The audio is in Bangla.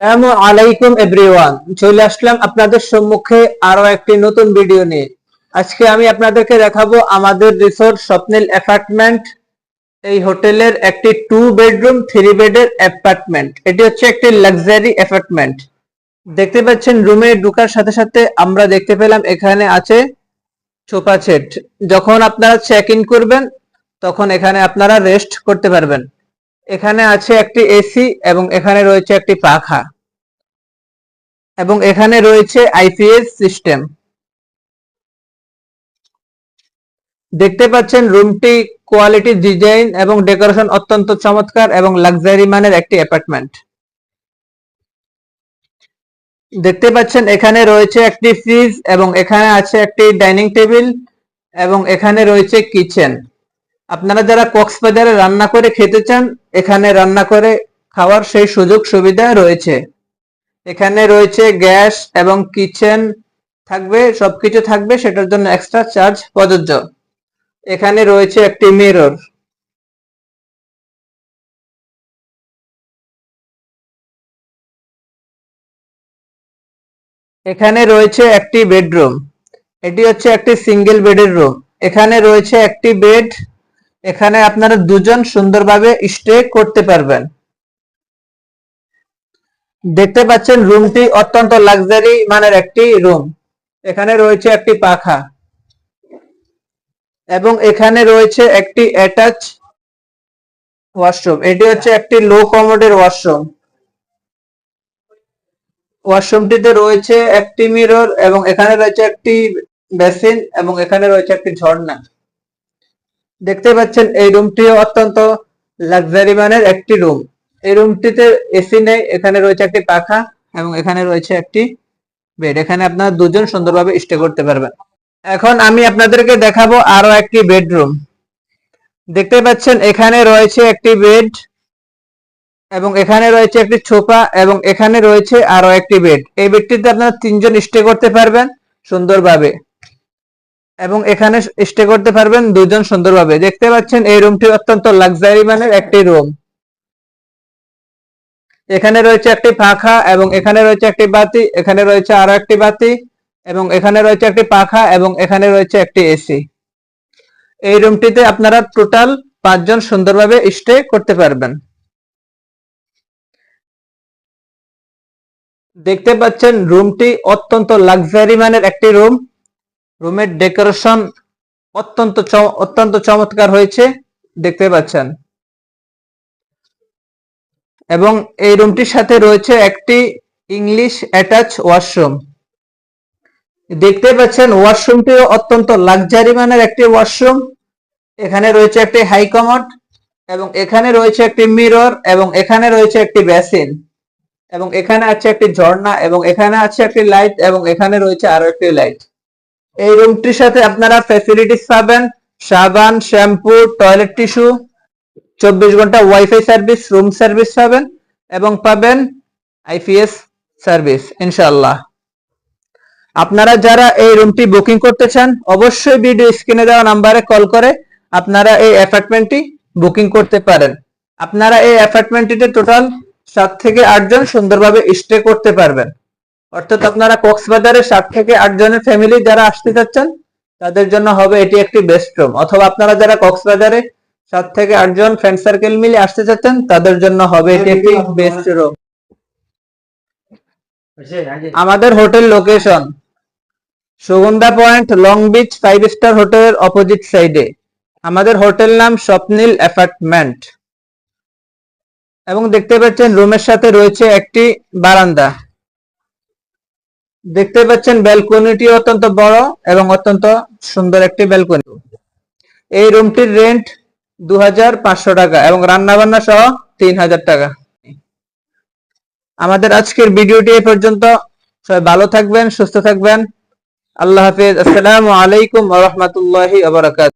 আসসালামু আলাইকুম এভরিওয়ান চলে আসলাম আপনাদের সম্মুখে আরও একটি নতুন ভিডিও নিয়ে। আজকে আমি আপনাদেরকে দেখাবো আমাদের রিসোর্ট স্বপ্নিল অ্যাপার্টমেন্ট এই হোটেলের একটি টু বেডরুম থ্রি বেডের অ্যাপার্টমেন্ট এটি হচ্ছে একটি লাক্সারি অ্যাপার্টমেন্ট দেখতে পাচ্ছেন রুমে ঢুকার সাথে সাথে আমরা দেখতে পেলাম, এখানে আছে সোফা সেট যখন আপনারা চেক ইন করবেন, তখন এখানে আপনারা রেস্ট করতে পারবেন। এখানে আছে একটি এসি এবং এখানে রয়েছে একটি পাখা এবং এখানে রয়েছে আইপিএস সিস্টেম দেখতে পাচ্ছেন রুমটি কোয়ালিটি ডিজাইন এবং ডেকোরেশন অত্যন্ত চমৎকার এবং লাক্সারি মানের একটি অ্যাপার্টমেন্ট দেখতে পাচ্ছেন এখানে রয়েছে একটি ফ্রিজ এবং এখানে আছে একটি ডাইনিং টেবিল এবং এখানে রয়েছে কিচেন আপনারা যারা কক্সবাজারে রান্না করে খেতে চান এখানে রান্না করে খাওয়ার সেই সুযোগ সুবিধা রয়েছে। এখানে রয়েছে গ্যাস এবং কিচেন থাকবে, সবকিছু থাকবে, সেটার জন্য এক্সট্রা চার্জ প্রযোজ্য। এখানে রয়েছে একটি মিরর এখানে রয়েছে একটি বেডরুম এটি হচ্ছে একটি সিঙ্গেল বেডের রুম এখানে রয়েছে একটি বেড এখানে আপনারা দুজন সুন্দরভাবে স্টে করতে পারবেন। দেখতে পাচ্ছেন রুমটি অত্যন্ত লাক্সারি মানের একটি রুম এখানে রয়েছে একটি পাখা এবং এখানে রয়েছে একটি অ্যাটাচ ওয়াশরুম এটি হচ্ছে একটি লো কমোডের ওয়াশরুম ওয়াশরুমটিতে রয়েছে একটি মিরর এবং এখানে রয়েছে একটি বেসিন এবং এখানে রয়েছে একটি ঝর্ণা। দেখতে পাচ্ছেন, এই রুমটি অত্যন্ত লাক্সারি মানের একটি রুম এই রুমটিতে এসি নেই, এখানে রয়েছে একটি পাখা এবং এখানে রয়েছে একটি বেড এখানে আপনারা দুজন সুন্দরভাবে স্টে করতে পারবেন। এখন আমি আপনাদেরকে দেখাবো আরও একটি বেডরুম দেখতে পাচ্ছেন, এখানে রয়েছে একটি বেড এবং এখানে রয়েছে একটি ছোপা এবং এখানে রয়েছে আরও একটি বেড এই বেডটিতে আপনারা তিনজন স্টে করতে পারবেন সুন্দরভাবে। এবং এখানে স্টে করতে পারবেন দুজন সুন্দরভাবে। দেখতে পাচ্ছেন এই রুমটি অত্যন্ত লাক্সারি মানের একটি রুম এখানে রয়েছে একটি পাখা এবং এখানে রয়েছে একটি বাতি, এখানে রয়েছে আরও একটি বাতি এবং এখানে রয়েছে একটি পাখা এবং এখানে রয়েছে একটি এসি এই রুমটিতে আপনারা টোটাল পাঁচজন সুন্দরভাবে স্টে করতে পারবেন। দেখতে পাচ্ছেন রুমটি অত্যন্ত লাক্সারি মানের একটি রুম রুমের ডেকোরেশন অত্যন্ত অত্যন্ত চমৎকার হয়েছে, দেখতে পাচ্ছেন। এবং এই রুমটির সাথে রয়েছে একটি ইংলিশ অ্যাটাচ ওয়াশরুম। দেখতে পাচ্ছেন, ওয়াশরুমটিও অত্যন্ত লাক্সারি মানের একটি ওয়াশরুম। এখানে রয়েছে একটি হাই এবং এখানে রয়েছে একটি মিরর এবং এখানে রয়েছে একটি বেসিন এবং এখানে আছে একটি ঝর্ণা এবং এখানে আছে একটি লাইট এবং এখানে রয়েছে আরও একটি লাইট। এই রুমটির সাথে আপনারা ফ্যাসিলিটিস পাবেন, সাবান, শ্যাম্পু টয়লেট টিস্যু চব্বিশ ঘণ্টা ওয়াইফাই সার্ভিস রুম সার্ভিস পাবেন এবং পাবেন আইপিএস সার্ভিস ইনশাল্লাহ আপনারা যারা এই রুমটি বুকিং করতে চান, অবশ্যই ভিডিও স্ক্রিনে দেওয়া নাম্বারে কল করে আপনারা এই অ্যাপার্টমেন্টটি বুকিং করতে পারেন। আপনারা এই অ্যাপার্টমেন্টটিতে টোটাল সাত থেকে আটজন সুন্দরভাবে স্টে করতে পারবেন। অর্থাৎ আপনারা কক্সবাজারে সাত থেকে আট জনের ফ্যামিলি যারা আসতে চাচ্ছেন, তাদের জন্য হবে এটি একটি বেস্ট রুম অথবা আপনারা যারা কক্সবাজারে সাত থেকে আটজন ফ্রেন্ড সার্কেল মিলে আসতে চাচ্ছেন, তাদের জন্য হবে এটি একটি বেস্ট রুম আমাদের hotel location Sugandha point, long beach five star হোটেলের অপোজিট সাইডে আমাদের হোটেল নাম স্বপ্নিল অ্যাপার্টমেন্ট। এবং দেখতে পাচ্ছেন, রুমের সাথে রয়েছে একটি বারান্দা। দেখতে পাচ্ছেন ব্যালকনিটি অত্যন্ত বড় এবং অত্যন্ত সুন্দর একটি ব্যালকনি এই রুমটির রেন্ট দু হাজার পাঁচশো টাকা এবং রান্নাবান্না সহ তিন হাজার টাকা। আমাদের আজকের ভিডিওটি এ পর্যন্ত। সবাই ভালো থাকবেন, সুস্থ থাকবেন। আল্লাহ হাফিজ। আসসালামু আলাইকুম রহমতুল্লাহি